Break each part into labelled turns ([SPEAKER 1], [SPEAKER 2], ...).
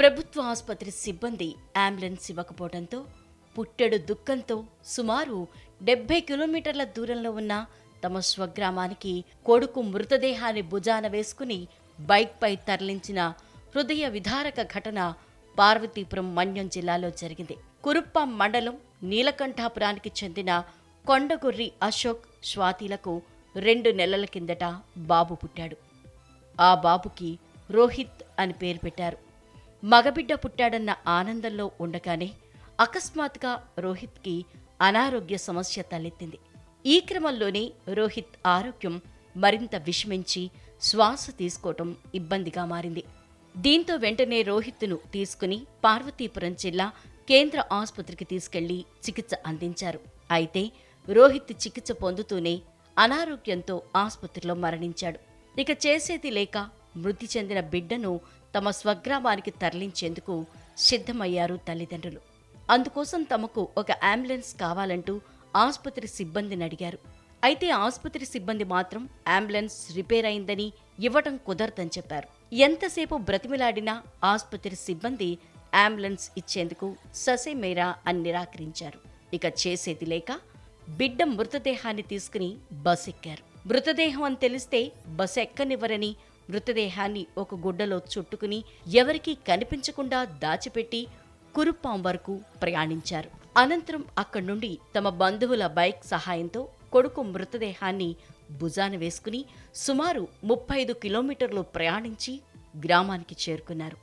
[SPEAKER 1] ప్రభుత్వ ఆసుపత్రి సిబ్బంది అంబులెన్స్ ఇవ్వకపోవడంతో పుట్టెడు దుఃఖంతో సుమారు డెబ్బై కిలోమీటర్ల దూరంలో ఉన్న తమ స్వగ్రామానికి కొడుకు మృతదేహాన్ని భుజాన వేసుకుని బైక్పై తరలించిన హృదయ విధారక ఘటన పార్వతీపురం మన్యం జిల్లాలో జరిగింది. కురుప్పం మండలం నీలకంఠాపురానికి చెందిన కొండగొర్రి అశోక్ స్వాతిలకు రెండు నెలల కిందట బాబు పుట్టాడు. ఆ బాబుకి రోహిత్ అని పేరు పెట్టారు. మగబిడ్డ పుట్టాడన్న ఆనందంలో ఉండగానే అకస్మాత్తుగా రోహిత్కి అనారోగ్య సమస్య తలెత్తింది. ఈ క్రమంలోనే రోహిత్ ఆరోగ్యం మరింత విషమించి శ్వాస తీసుకోవటం ఇబ్బందిగా మారింది. దీంతో వెంటనే రోహిత్ను తీసుకుని పార్వతీపురం జిల్లా కేంద్ర ఆసుపత్రికి తీసుకెళ్ళి చికిత్స అందించారు. అయితే రోహిత్ చికిత్స పొందుతూనే అనారోగ్యంతో ఆసుపత్రిలో మరణించాడు. ఇక చేసేది లేక మృతి చెందిన బిడ్డను తమ స్వగ్రామానికి తరలించేందుకు సిద్ధమయ్యారు తల్లిదండ్రులు. అందుకోసం తమకు ఒక అంబులెన్స్ కావాలంటూ ఆసుపత్రి సిబ్బందిని అడిగారు. అయితే ఆసుపత్రి సిబ్బంది మాత్రం అంబులెన్స్ రిపేర్ అయిందని ఇవ్వటం కుదరదని చెప్పారు. ఎంతసేపు బ్రతిమిలాడినా ఆసుపత్రి సిబ్బంది అంబులెన్స్ ఇచ్చేందుకు ససేమేరా అని నిరాకరించారు. ఇక చేసేది లేక బిడ్డ మృతదేహాన్ని తీసుకుని బస్ ఎక్కారు. మృతదేహం అని తెలిస్తే బస్ ఎక్కనివ్వరని మృతదేహాన్ని ఒక గుడ్డలో చుట్టుకుని ఎవరికీ కనిపించకుండా దాచిపెట్టి కురుప్పాం వరకు ప్రయాణించారు. అనంతరం అక్కడి నుండి తమ బంధువుల బైక్ సహాయంతో కొడుకు మృతదేహాన్ని భుజాన వేసుకుని సుమారు ముప్పై ఐదు కిలోమీటర్లు ప్రయాణించి గ్రామానికి చేరుకున్నారు.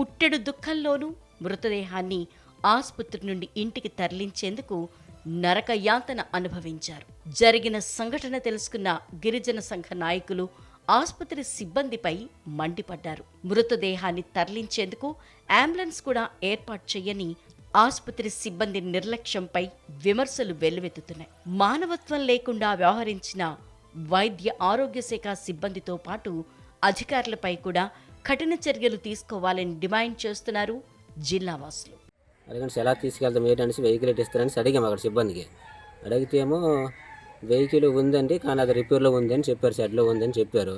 [SPEAKER 1] పుట్టెడు దుఃఖంలోనూ మృతదేహాన్ని ఆసుపత్రి నుండి ఇంటికి తరలించేందుకు నరక యాతన అనుభవించారు. జరిగిన సంఘటన తెలుసుకున్న గిరిజన సంఘ నాయకులు ఆసుపత్రి సిబ్బందిపై మండిపడ్డారు. మృతదేహాన్ని తరలించేందుకు అంబులెన్స్ కూడా ఏర్పాటు చేయని ఆసుపత్రి సిబ్బంది నిర్లక్ష్యంపై విమర్శలు వెల్లువెత్తుతున్నాయి. మానవత్వం లేకుండా వ్యవహరించిన వైద్య ఆరోగ్య శాఖ సిబ్బందితో పాటు అధికారులపై కూడా కఠిన చర్యలు తీసుకోవాలని డిమాండ్ చేస్తున్నారు జిల్లావాసులు
[SPEAKER 2] అడిగిన ఎలా తీసుకెళ్తాం ఏంటనేసి వెహికల్ ఇస్తారని అడిగాము అక్కడ సిబ్బందికి. అడిగితే ఏమో వెహికల్ ఉందండి కానీ అది రిపేర్లో ఉందని చెప్పారు షెడ్లో ఉందని చెప్పారు.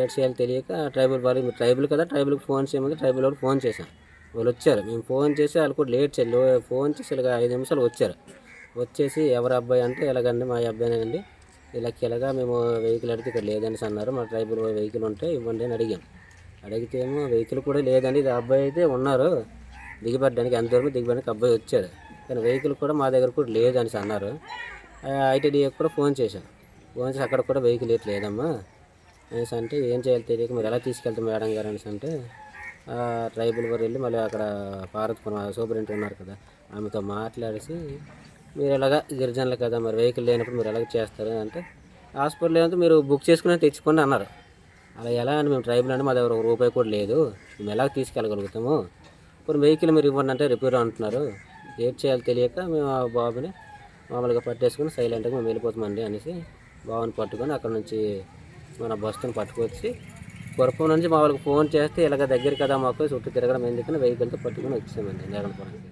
[SPEAKER 2] ఏడ్ చేయాలి తెలియక ట్రైబల్ వాళ్ళు మీరు ట్రైబల్ కదా ట్రైబల్కి ఫోన్ చేయమని ట్రైబల్ వాళ్ళు ఫోన్ చేశాం వాళ్ళు వచ్చారు. మేము ఫోన్ చేసి వాళ్ళు కూడా లేట్ చేయాలి ఫోన్ చేసి ఇలాగ ఐదు నిమిషాలు వచ్చారు. వచ్చేసి ఎవరి అబ్బాయి అంటే ఎలాగండి మా అబ్బాయినండి ఇలా ఇలాగా మేము వెహికల్ అడిగితే ఇక్కడ లేదని అన్నారు. మా ట్రైబల్ వెహికల్ ఉంటే ఇవ్వండి అని అడిగాం అడిగితే ఏమో వెహికల్ కూడా లేదండి. ఇది అబ్బాయి అయితే ఉన్నారు. దిగిపడడానికి ఎంతవరకు దూరం దిగిపడడానికి అబ్బాయి వచ్చాడు. కానీ వెహికల్ కూడా మా దగ్గర కూడా లేదని అన్నారు. ఐటీడీఏకి కూడా ఫోన్ చేశాను. ఫోన్ చేసి అక్కడ కూడా వెహికల్ ఇట్లా లేదమ్మా? అనేసి అంటే ఏం చేయాలి తెలియక మీరు ఎలా తీసుకెళ్తాం మేడం గారు అనేసి అంటే ట్రైబుల్ వారు వెళ్ళి మళ్ళీ అక్కడ పార్వతపురం సూపరింటెండెంట్ ఉన్నారు కదా ఆమెతో మాట్లాడేసి మీరు ఎలాగా గిరిజనులు కదా మరి వెహికల్ లేనప్పుడు మీరు ఎలాగ చేస్తారు అంటే హాస్పిటల్ ఏమంటే మీరు బుక్ చేసుకుని తెచ్చుకోండి అన్నారు. అలా ఎలా అని మేము ట్రైబుల్ అంటే మా దగ్గర ఒక రూపాయి కూడా లేదు. మేము ఎలా తీసుకెళ్ళగలుగుతాము? ఇప్పుడు వెహికల్ మీరు ఇవ్వండి అంటే రిపేర్ అంటున్నారు. ఏం చేయాలో తెలియక మేము ఆ బాబుని మామూలుగా పట్టేసుకుని సైలెంట్గా మేము వెళ్ళిపోతామండి అనేసి బావని పట్టుకొని అక్కడ నుంచి మన బస్సుని పట్టుకొచ్చి గురపం నుంచి మా వాళ్ళకి ఫోన్ చేస్తే ఇలాగ దగ్గర కదా మాకు చుట్టూ తిరగడం ఎందుకని వెహికల్తో పట్టుకొని వచ్చామండి నేరనపురానికి